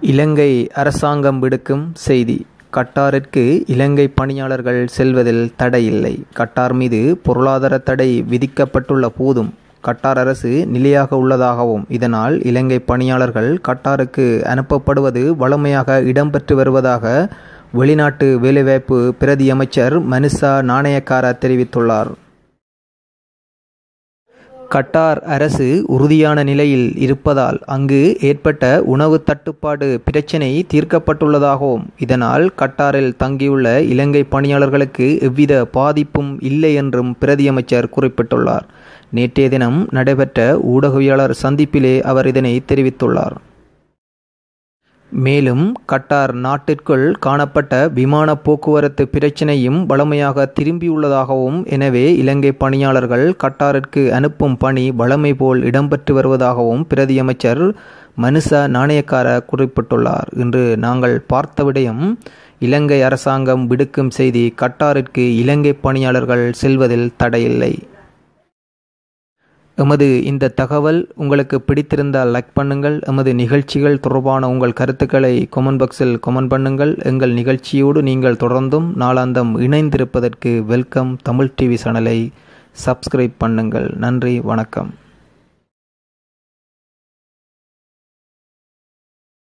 இலங்கை அரசாங்கம் விடுக்கும் செய்தி. கட்டாரிற்கு இலங்கை பணியாளர்கள் செல்வதில் தடை இல்லை. கட்டார் மீது பொருளாதார தடை விதிக்கப்பட்டுள்ள போதும் கட்டார் அரசு நிலையாக உள்ளதாகவும் இதனால் இலங்கை பணியாளர்கள் கட்டாருக்கு அனுப்பப்படுவது வழமையாக இடம்பெற்று வருவதாக வெளிநாட்டு வேலைவாய்ப்பு பிரதி அமைச்சர் மனுசா நாணயக்கார தெரிவித்துள்ளார். கட்டார் அரசு உறுதியான நிலையில் இருப்பதால் அங்கு ஏற்பட்ட உணவு தட்டுப்பாடு பிரச்சினை தீர்க்கப்பட்டுள்ளதாகவும் இதனால் கட்டாரில் தங்கியுள்ள இலங்கை பணியாளர்களுக்கு எவ்வித பாதிப்பும் இல்லை என்றும் பிரதியமைச்சர் குறிப்பிட்டுள்ளார். நேற்றைய தினம் நடைபெற்ற ஊடகவியலாளர் சந்திப்பிலே அவர் இதனை தெரிவித்துள்ளார். மேலும் கட்டார் நாட்டிற்குள் காணப்பட்ட விமான போக்குவரத்து பிரச்சினையும் வளமையாக திரும்பியுள்ளதாகவும் எனவே இலங்கை பணியாளர்கள் கட்டாரிற்கு அனுப்பும் பணி வளமை போல் இடம்பெற்று வருவதாகவும் பிரதியமைச்சர் மனுசா நாணயக்கார குறிப்பிட்டுள்ளார். இன்று நாங்கள் பார்த்த விடயம் இலங்கை அரசாங்கம் விடுக்கும் செய்தி கட்டாரிற்கு இலங்கை பணியாளர்கள் செல்வதில் தடையில்லை. எமது இந்த தகவல் உங்களுக்கு பிடித்திருந்தால் லைக் பண்ணுங்கள். எமது நிகழ்ச்சிகள் தொடர்பான உங்கள் கருத்துக்களை கொமெண்ட் பாக்ஸில் கொமெண்ட் பண்ணுங்கள். எங்கள் நிகழ்ச்சியோடு நீங்கள் தொடர்ந்தும் நாளாந்தம் இணைந்திருப்பதற்கு வெல்கம் தமிழ் டிவி சேனலை சப்ஸ்கிரைப் பண்ணுங்கள். நன்றி வணக்கம்.